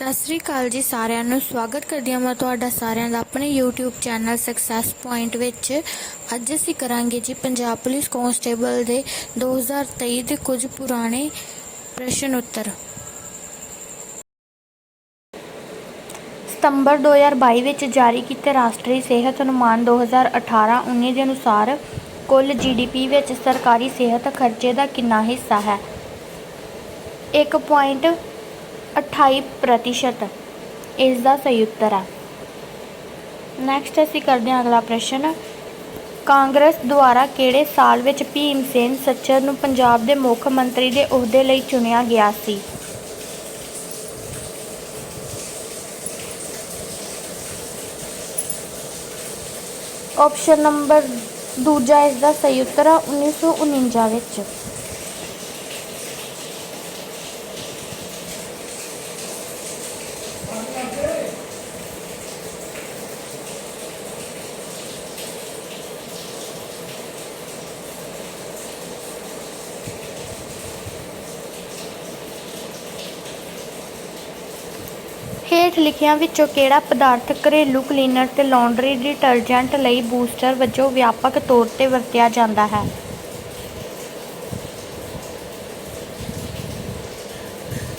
ਸਤਿ ਸ੍ਰੀ ਅਕਾਲ ਜੀ ਸਾਰਿਆਂ ਨੂੰ। ਸਵਾਗਤ ਕਰਦੀ ਹਾਂ ਮੈਂ ਤੁਹਾਡਾ ਸਾਰਿਆਂ ਦਾ ਆਪਣੇ YouTube ਚੈਨਲ ਸਕਸੈਸ ਪੁਆਇੰਟ ਵਿੱਚ। ਅੱਜ ਅਸੀਂ ਕਰਾਂਗੇ ਜੀ ਪੰਜਾਬ ਪੁਲਿਸ ਕਾਂਸਟੇਬਲ ਦੇ 2023 ਦੇ ਕੁਝ ਪੁਰਾਣੇ ਪ੍ਰਸ਼ਨ ਉੱਤਰ। ਸਤੰਬਰ 2022 ਵਿੱਚ ਜਾਰੀ ਕੀਤੇ ਰਾਸ਼ਟਰੀ ਸਿਹਤ ਅਨੁਮਾਨ 2018-19 ਦੇ ਅਨੁਸਾਰ ਕੁੱਲ ਜੀਡੀਪੀ ਵਿੱਚ ਸਰਕਾਰੀ ਸਿਹਤ ਖਰਚੇ ਦਾ ਕਿੰਨਾ ਹਿੱਸਾ ਹੈ? 1.1 28% ਇਸ ਦਾ ਸਹੀ ਉੱਤਰ ਹੈ ਨੈਕਸਟ ਅਸੀਂ ਕਰਦੇ ਹਾਂ ਅਗਲਾ ਪ੍ਰਸ਼ਨ। ਕਾਂਗਰਸ ਦੁਆਰਾ ਕਿਹੜੇ ਸਾਲ ਵਿੱਚ ਭੀਮ ਸੇਨ ਸੱਚਰ ਨੂੰ ਪੰਜਾਬ ਦੇ ਮੁੱਖ ਮੰਤਰੀ ਦੇ ਅਹੁਦੇ ਲਈ ਚੁਣਿਆ ਗਿਆ ਸੀ? ਆਪਸ਼ਨ ਨੰਬਰ ਦੂਜਾ ਇਸ ਦਾ ਸਹੀ ਉੱਤਰ ਆ 1949 ਵਿੱਚ। ਹੇਠ ਲਿਖਿਆਂ ਵਿੱਚੋਂ ਕਿਹੜਾ ਪਦਾਰਥ ਘਰੇਲੂ ਕਲੀਨਰ ਤੇ ਲਾਂਡਰੀ ਡਿਟਰਜੈਂਟ ਲਈ ਬੂਸਟਰ ਵਜੋਂ ਵਿਆਪਕ ਤੌਰ ਤੇ ਵਰਤਿਆ ਜਾਂਦਾ ਹੈ?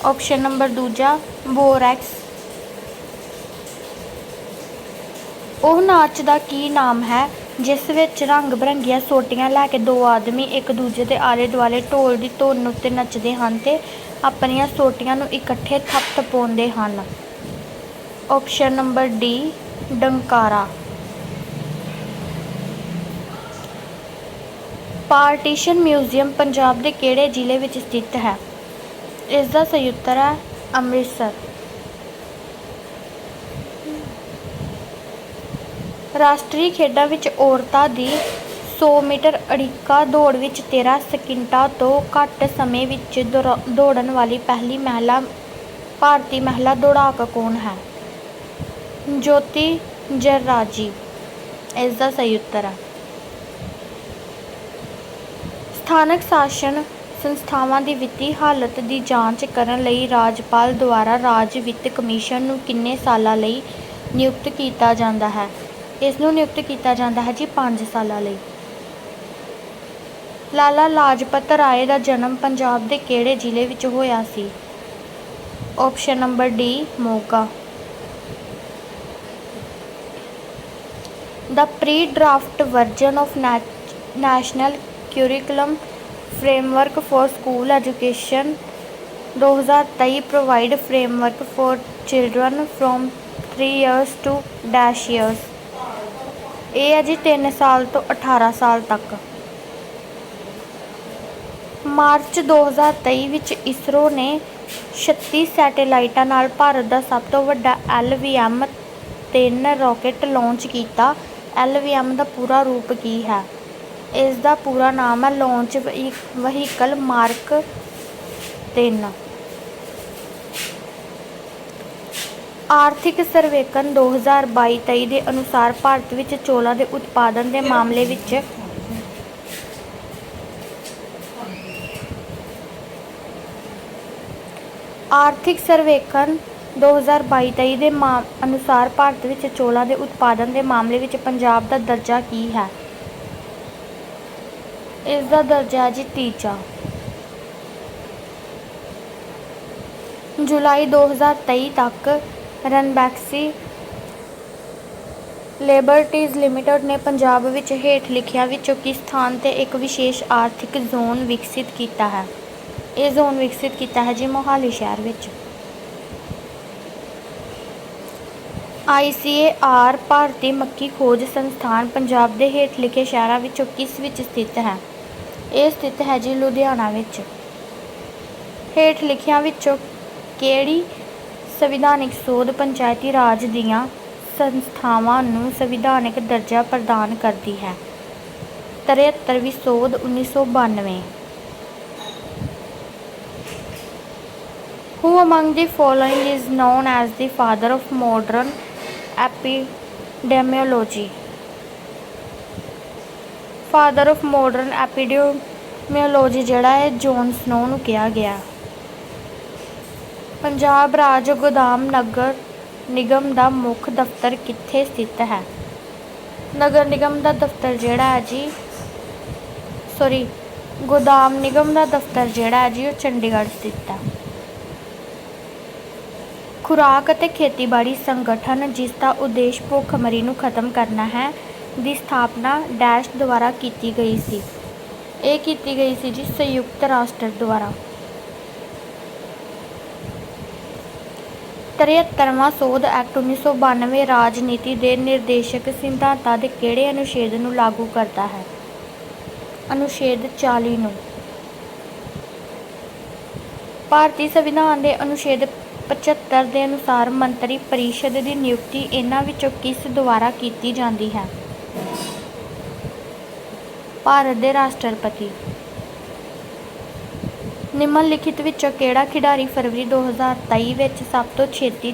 ਆਪਸ਼ਨ ਨੰਬਰ ਦੂਜਾ, ਬੋਰੈਕਸ। ਉਹ ਨਾਚ ਦਾ ਕੀ ਨਾਮ ਹੈ, ਜਿਸ ਵਿੱਚ ਰੰਗ ਬਰੰਗੀਆਂ ਸੋਟੀਆਂ ਲੈ ਕੇ ਦੋ ਆਦਮੀ ਇੱਕ ਦੂਜੇ ਦੇ ਆਲੇ ਦੁਆਲੇ ਢੋਲ ਦੀ ਧੁਨ ਉੱਤੇ ਨੱਚਦੇ ਹਨ ਤੇ ਆਪਣੀਆਂ ਸੋਟੀਆਂ ਨੂੰ ਇਕੱਠੇ ਥੱਪ ਥਪਥਪਾਉਂਦੇ ਹਨ? ਆਪਸ਼ਨ ਨੰਬਰ ਡੀ ਡੰਕਾਰਾ ਪਾਰਟੀਸ਼ਨ ਮਿਊਜ਼ੀਅਮ ਪੰਜਾਬ ਦੇ ਕਿਹੜੇ ਜ਼ਿਲ੍ਹੇ ਵਿੱਚ ਸਥਿਤ ਹੈ? ਇਸ ਦਾ ਸਹੀ ਉੱਤਰ ਹੈ ਅੰਮ੍ਰਿਤਸਰ। ਰਾਸ਼ਟਰੀ ਖੇਡਾਂ ਵਿੱਚ ਔਰਤਾਂ ਦੀ 100 ਮੀਟਰ ਅੜਿੱਕਾ ਦੌੜ ਵਿੱਚ 13 ਸਕਿੰਟਾਂ ਤੋਂ ਘੱਟ ਸਮੇਂ ਵਿੱਚ ਦੌੜਾ- ਦੌੜਨ ਵਾਲੀ ਪਹਿਲੀ ਮਹਿਲਾ, ਭਾਰਤੀ ਮਹਿਲਾ ਦੌੜਾਕ ਕੌਣ ਹੈ? ਜੋਤੀ ਜਰਰਾਜੀ ਇਸ ਦਾ ਸਹੀ ਉੱਤਰ ਹੈ ਸਥਾਨਕ ਸ਼ਾਸਨ ਸੰਸਥਾਵਾਂ ਦੀ ਵਿੱਤੀ ਹਾਲਤ ਦੀ ਜਾਂਚ ਕਰਨ ਲਈ ਰਾਜਪਾਲ ਦੁਆਰਾ ਰਾਜ ਵਿੱਤ ਕਮਿਸ਼ਨ ਨੂੰ ਕਿੰਨੇ ਸਾਲਾਂ ਲਈ ਨਿਯੁਕਤ ਕੀਤਾ ਜਾਂਦਾ ਹੈ? ਇਸ ਨੂੰ ਨਿਯੁਕਤ ਕੀਤਾ ਜਾਂਦਾ ਹੈ ਜੀ 5 ਸਾਲਾਂ ਲਈ। ਲਾਲਾ ਲਾਜਪਤ ਰਾਏ ਦਾ ਜਨਮ ਪੰਜਾਬ ਦੇ ਕਿਹੜੇ ਜ਼ਿਲ੍ਹੇ ਵਿੱਚ ਹੋਇਆ ਸੀ? Option number D Moga. The pre-draft version of nat- National Curriculum Framework for School Education 2023 provide framework for children from 3 years to dash years ਇਹ ਹੈ ਜੀ 3 ਸਾਲ ਤੋਂ 18 ਸਾਲ ਤੱਕ ਮਾਰਚ 2023 ਵਿੱਚ ਇਸਰੋ ਨੇ 36 ਸੈਟੇਲਾਈਟਾਂ ਨਾਲ ਭਾਰਤ ਦਾ ਸਭ ਤੋਂ ਵੱਡਾ LVM 3 ਰਾਕੇਟ ਲਾਂਚ ਕੀਤਾ LVM ਦਾ ਪੂਰਾ ਰੂਪ ਕੀ ਹੈ? ਇਸ ਦਾ ਪੂਰਾ ਨਾਮ ਹੈ ਲਾਂਚ ਵਹੀਕਲ ਮਾਰਕ 3 ਆਰਥਿਕ ਸਰਵੇਖਣ 2022-23 ਦੇ ਅਨੁਸਾਰ ਭਾਰਤ ਵਿੱਚ ਚੌਲਾਂ ਦੇ ਉਤਪਾਦਨ ਦੇ ਮਾਮਲੇ ਵਿੱਚ ਆਰਥਿਕ ਸਰਵੇਖਣ 2022-23 ਦੇ ਮਾ- ਅਨੁਸਾਰ ਭਾਰਤ ਵਿੱਚ ਚੌਲਾਂ ਦੇ ਉਤਪਾਦਨ ਦੇ ਮਾਮਲੇ ਵਿੱਚ ਪੰਜਾਬ ਦਾ ਦਰਜਾ ਕੀ ਹੈ? ਇਸ ਦਾ ਦਰਜਾ ਹੈ ਜੀ ਤੀਜਾ। ਜੁਲਾਈ 2023 ਤੱਕ ਰਨਬੈਕਸੀ ਲੇਬਰਟੀਜ਼ ਲਿਮਟਿਡ ਨੇ ਪੰਜਾਬ ਵਿੱਚ ਹੇਠ ਲਿਖਿਆ ਵਿੱਚੋਂ ਕਿਸ ਸਥਾਨ ਤੇ ਇੱਕ ਵਿਸ਼ੇਸ਼ ਆਰਥਿਕ ਜ਼ੋਨ ਵਿਕਸਿਤ ਕੀਤਾ ਹੈ? ਇਹ ਜ਼ੋਨ ਵਿਕਸਿਤ ਕੀਤਾ ਹੈ ਜੀ ਮੋਹਾਲੀ ਸ਼ਹਿਰ ਵਿੱਚ। ਆਈਸੀਏਆਰ ਭਾਰਤੀ ਮੱਕੀ ਖੋਜ ਸੰਸਥਾਨ ਪੰਜਾਬ ਦੇ ਹੇਠ ਲਿਖੇ ਸ਼ਹਿਰਾਂ ਵਿੱਚੋਂ ਕਿਸ ਵਿੱਚ ਸਥਿਤ ਹੈ? ਇਹ ਸਥਿਤ ਹੈ ਜੀ ਲੁਧਿਆਣਾ ਵਿੱਚ। ਹੇਠ ਲਿਖਿਆਂ ਵਿੱਚੋਂ ਕਿਹੜੀ ਸੰਵਿਧਾਨਿਕ ਸੋਧ ਪੰਚਾਇਤੀ ਰਾਜ ਦੀਆਂ ਸੰਸਥਾਵਾਂ ਨੂੰ ਸੰਵਿਧਾਨਿਕ ਦਰਜਾ ਪ੍ਰਦਾਨ ਕਰਦੀ ਹੈ? 73ਵੀਂ ਸੋਧ 1992 Who among the following is known as the father of modern epidemiology? Father of modern epidemiology ਜਿਹੜਾ ਹੈ ਜੌਨ ਸਨੋ ਨੂੰ ਕਿਹਾ ਗਿਆ। ਪੰਜਾਬ ਰਾਜ ਗੋਦਾਮ ਨਗਰ ਨਿਗਮ ਦਾ ਮੁੱਖ ਦਫ਼ਤਰ ਕਿੱਥੇ ਸਥਿਤ ਹੈ? ਨਗਰ ਨਿਗਮ ਦਾ ਦਫ਼ਤਰ ਜਿਹੜਾ ਹੈ ਜੀ ਸੌਰੀ ਗੋਦਾਮ ਨਿਗਮ ਦਾ ਦਫ਼ਤਰ ਜਿਹੜਾ ਹੈ ਜੀ, ਉਹ ਚੰਡੀਗੜ੍ਹ ਸਥਿਤ ਹੈ। ਖੁਰਾਕ ਅਤੇ ਖੇਤੀਬਾੜੀ ਸੰਗਠਨ, ਜਿਸ ਦਾ ਉਦੇਸ਼ ਭੁੱਖਮਰੀ ਨੂੰ ਖਤਮ ਕਰਨਾ ਹੈ, ਦੀ ਸਥਾਪਨਾ ਡੈਸ਼ ਦੁਆਰਾ ਕੀਤੀ ਗਈ ਸੀ। ਇਹ ਕੀਤੀ ਗਈ ਸੀ ਜੀ ਸੰਯੁਕਤ ਰਾਸ਼ਟਰ ਦੁਆਰਾ। 73ਵਾਂ ਸੋਧ ਐਕਟ 1992 ਰਾਜਨੀਤੀ ਦੇ ਨਿਰਦੇਸ਼ਕ ਸਿਧਾਂਤਾਂ ਦੇ ਕਿਹੜੇ ਅਨੁਛੇਦ ਨੂੰ ਲਾਗੂ ਕਰਦਾ ਹੈ? ਅਨੁਛੇਦ 40 ਨੂੰ। ਭਾਰਤੀ ਸੰਵਿਧਾਨ ਦੇ ਅਨੁਛੇਦ 75 ਦੇ ਅਨੁਸਾਰ ਮੰਤਰੀ ਪਰਿਸ਼ਦ ਦੀ ਨਿਯੁਕਤੀ ਇਹਨਾਂ ਵਿੱਚੋਂ ਕਿਸ ਦੁਆਰਾ ਕੀਤੀ ਜਾਂਦੀ ਹੈ? ਭਾਰਤ ਦੇ ਰਾਸ਼ਟਰਪਤੀ। ਨਿਮਨ ਲਿਖਿਤ ਵਿੱਚੋਂ ਕਿਹੜਾ ਖਿਡਾਰੀ ਫਰਵਰੀ 2023 ਵਿੱਚ ਸਭ ਤੋਂ ਛੇਤੀ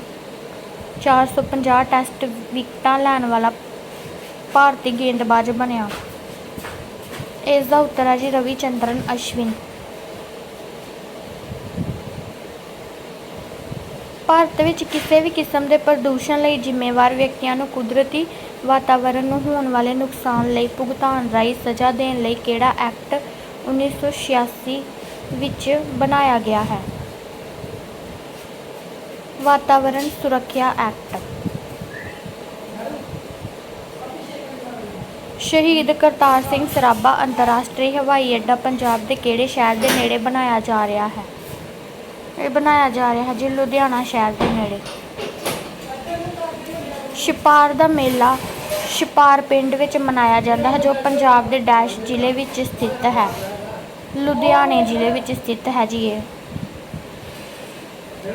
450 ਟੈਸਟ ਵਿਕਟਾਂ ਲੈਣ ਵਾਲਾ ਭਾਰਤੀ ਗੇਂਦਬਾਜ਼ ਬਣਿਆ? ਇਸ ਦਾ ਉੱਤਰ ਹੈ ਜੀ ਰਵੀ ਚੰਦਰਨ ਅਸ਼ਵਿਨ। ਭਾਰਤ ਵਿੱਚ ਕਿਸੇ ਵੀ ਕਿਸਮ ਦੇ ਪ੍ਰਦੂਸ਼ਣ ਲਈ ਜ਼ਿੰਮੇਵਾਰ ਵਿਅਕਤੀਆਂ ਨੂੰ ਕੁਦਰਤੀ ਵਾਤਾਵਰਣ ਨੂੰ ਹੋਣ ਵਾਲੇ ਨੁਕਸਾਨ ਲਈ ਭੁਗਤਾਨ ਰਾਹੀਂ ਸਜ਼ਾ ਦੇਣ ਲਈ ਕਿਹੜਾ ਐਕਟ 1986 ਵਿੱਚ ਬਣਾਇਆ ਗਿਆ ਹੈ? ਵਾਤਾਵਰਣ ਸੁਰੱਖਿਆ ਐਕਟ। ਸ਼ਹੀਦ ਕਰਤਾਰ ਸਿੰਘ ਸਰਾਭਾ ਅੰਤਰਰਾਸ਼ਟਰੀ ਹਵਾਈ ਅੱਡਾ ਪੰਜਾਬ ਦੇ ਕਿਹੜੇ ਸ਼ਹਿਰ ਦੇ ਨੇੜੇ ਬਣਾਇਆ ਜਾ ਰਿਹਾ ਹੈ? ਇਹ ਬਣਾਇਆ ਜਾ ਰਿਹਾ ਹੈ ਜੀ ਲੁਧਿਆਣਾ ਸ਼ਹਿਰ ਦੇ ਨੇੜੇ। ਛਿਪਾਰ ਦਾ ਮੇਲਾ ਛਿਪਾਰ ਪਿੰਡ ਵਿੱਚ ਮਨਾਇਆ ਜਾਂਦਾ ਹੈ, ਜੋ ਪੰਜਾਬ ਦੇ ਡੈਸ਼ ਜ਼ਿਲ੍ਹੇ ਵਿੱਚ ਸਥਿਤ ਹੈ। ਲੁਧਿਆਣੇ ਜ਼ਿਲ੍ਹੇ ਵਿੱਚ ਸਥਿਤ ਹੈ ਜੀ ਇਹ।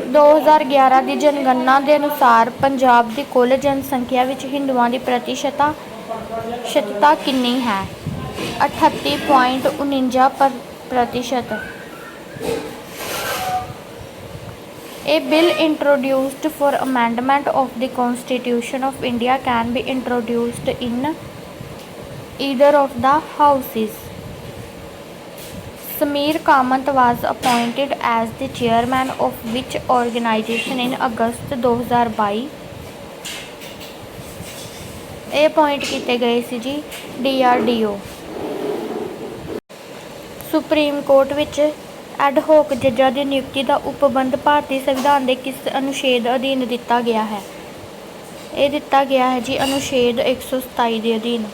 2011 ਦੀ ਜਨਗਣਨਾ ਦੇ ਅਨੁਸਾਰ ਪੰਜਾਬ ਦੀ ਕੁੱਲ ਜਨਸੰਖਿਆ ਵਿੱਚ ਹਿੰਦੂਆਂ ਦੀ ਪ੍ਰਤੀਸ਼ਤਾ ਸ਼ਤਤਾ ਕਿੰਨੀ ਹੈ? 38.49 ਪਰ ਪ੍ਰਤੀਸ਼ਤ A bill introduced for amendment of the Constitution of India can be introduced in either of the houses. Sameer Kamath was appointed as the chairman of which organization in August 2022? ਇਹ ਅਪਾਇੰਟ ਕੀਤੇ ਗਏ ਸੀ ਜੀ DRDO supreme court ਵਿੱਚ Ad hoc ਜੱਜਾਂ ਦੀ ਨਿਯੁਕਤੀ ਦਾ ਉਪਬੰਧ ਭਾਰਤੀ ਸੰਵਿਧਾਨ ਦੇ ਕਿਸ ਅਨੁਛੇਦ ਅਧੀਨ ਦਿੱਤਾ ਗਿਆ ਹੈ? ਇਹ ਦਿੱਤਾ ਗਿਆ ਹੈ ਜੀ ਅਨੁਛੇਦ 127 ਦੇ ਅਧੀਨ।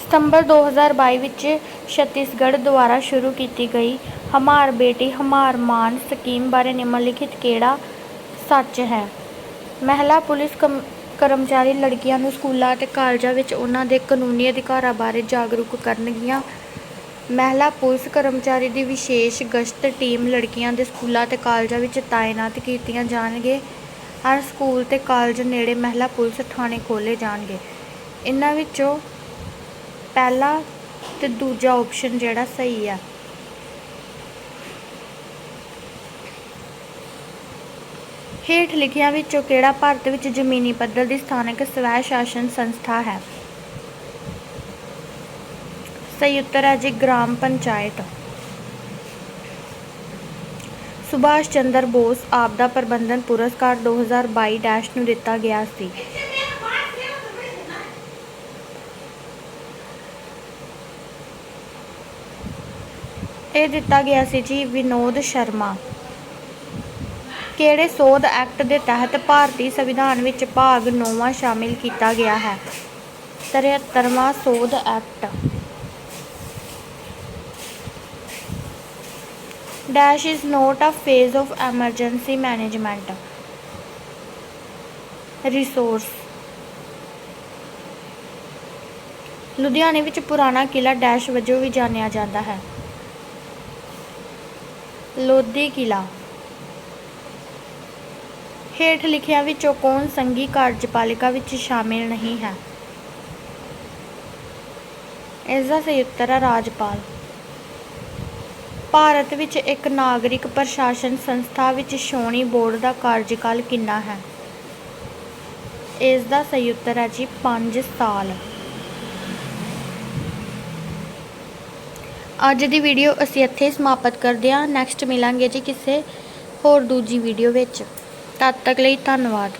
ਸਤੰਬਰ 2022 ਵਿੱਚ ਛੱਤੀਸਗੜ੍ਹ ਦੁਆਰਾ ਸ਼ੁਰੂ ਕੀਤੀ ਗਈ ਹਮਾਰ ਬੇਟੀ, ਹਮਾਰ ਮਾਨ ਸਕੀਮ ਬਾਰੇ ਨਿਮਨਲਿਖਿਤ ਕਿਹੜਾ ਸੱਚ ਹੈ? ਮਹਿਲਾ ਪੁਲਿਸ ਕਮ ਕਰਮਚਾਰੀ ਲੜਕੀਆਂ ਨੂੰ ਸਕੂਲਾਂ ਅਤੇ ਕਾਲਜਾਂ ਵਿੱਚ ਉਹਨਾਂ ਦੇ ਕਾਨੂੰਨੀ ਅਧਿਕਾਰਾਂ ਬਾਰੇ ਜਾਗਰੂਕ ਕਰਨਗੀਆਂ। ਮਹਿਲਾ ਪੁਲਿਸ ਕਰਮਚਾਰੀ ਦੀ ਵਿਸ਼ੇਸ਼ ਗਸ਼ਤ ਟੀਮ ਲੜਕੀਆਂ ਦੇ ਸਕੂਲਾਂ ਅਤੇ ਕਾਲਜਾਂ ਵਿੱਚ ਤਾਇਨਾਤ ਕੀਤੀਆਂ ਜਾਣਗੇ। ਹਰ ਸਕੂਲ ਤੇ ਕਾਲਜ ਨੇੜੇ ਮਹਿਲਾ ਪੁਲਿਸ ਥਾਣੇ ਖੋਲ੍ਹੇ ਜਾਣਗੇ। ਇਹਨਾਂ ਵਿੱਚੋਂ ਪਹਿਲਾ ਤੇ ਦੂਜਾ ਆਪਸ਼ਨ ਜਿਹੜਾ ਸਹੀ ਆ। ਹੇਠ ਲਿਖਿਆਂ ਵਿੱਚੋਂ ਕਿਹੜਾ ਭਾਰਤ ਵਿੱਚ ਜ਼ਮੀਨੀ ਪੱਧਰ ਦੀ ਸਥਾਨਕ ਸਵੈ ਸ਼ਾਸਨ ਸੰਸਥਾ ਹੈ? ਸਹੀ ਉੱਤਰ ਹੈ ਜੀ, ਗ੍ਰਾਮ ਪੰਚਾਇਤ। ਸੁਭਾਸ਼ ਚੰਦਰ ਬੋਸ ਆਪਦਾ ਪ੍ਰਬੰਧਨ ਪੁਰਸਕਾਰ 2022 ਡੈਸ਼ ਨੂੰ ਦਿੱਤਾ ਗਿਆ ਸੀ। ਇਹ ਦਿੱਤਾ ਗਿਆ ਸੀ ਜੀ, ਵਿਨੋਦ ਸ਼ਰਮਾ। ਕਿਹੜੇ ਸੋਧ ਐਕਟ ਦੇ ਤਹਿਤ ਭਾਰਤੀ ਸੰਵਿਧਾਨ ਵਿੱਚ ਭਾਗ 9ਵਾਂ ਸ਼ਾਮਿਲ ਕੀਤਾ ਗਿਆ ਹੈ? 73ਵਾਂ ਸੋਧ act. Dash is not a phase of emergency management. Resource. ਲੁਧਿਆਣੇ ਵਿੱਚ ਪੁਰਾਣਾ ਕਿਲਾ ਡੈਸ਼ ਵਜੋਂ ਵੀ ਜਾਣਿਆ ਜਾਂਦਾ ਹੈ। ਲੋਧੀ ਕਿਲਾ ਹੇਠ ਲਿਖਿਆਂ ਵਿੱਚੋਂ ਕੌਣ ਸੰਘੀ ਕਾਰਜਪਾਲਿਕਾ ਵਿੱਚ ਸ਼ਾਮਿਲ ਨਹੀਂ ਹੈ। ਇਸ ਦਾ ਸਹੀ ਉੱਤਰ ਹੈ ਰਾਜਪਾਲ। ਭਾਰਤ ਵਿੱਚ ਇੱਕ ਨਾਗਰਿਕ ਪ੍ਰਸ਼ਾਸਨ ਸੰਸਥਾ ਵਿੱਚ ਛਾਉਣੀ ਬੋਰਡ ਦਾ ਕਾਰਜਕਾਲ ਕਿੰਨਾ ਹੈ? ਇਸ ਦਾ ਸਹੀ ਉੱਤਰ ਹੈ ਜੀ 5 ਸਾਲ। ਅੱਜ ਦੀ ਵੀਡੀਓ ਅਸੀਂ ਇੱਥੇ ਸਮਾਪਤ ਕਰਦੇ ਹਾਂ। ਨੈਕਸਟ ਮਿਲਾਂਗੇ ਜੀ ਕਿਸੇ ਹੋਰ ਦੂਜੀ ਵੀਡੀਓ ਵਿੱਚ। ਤਦ ਤੱਕ ਲਈ ਧੰਨਵਾਦ।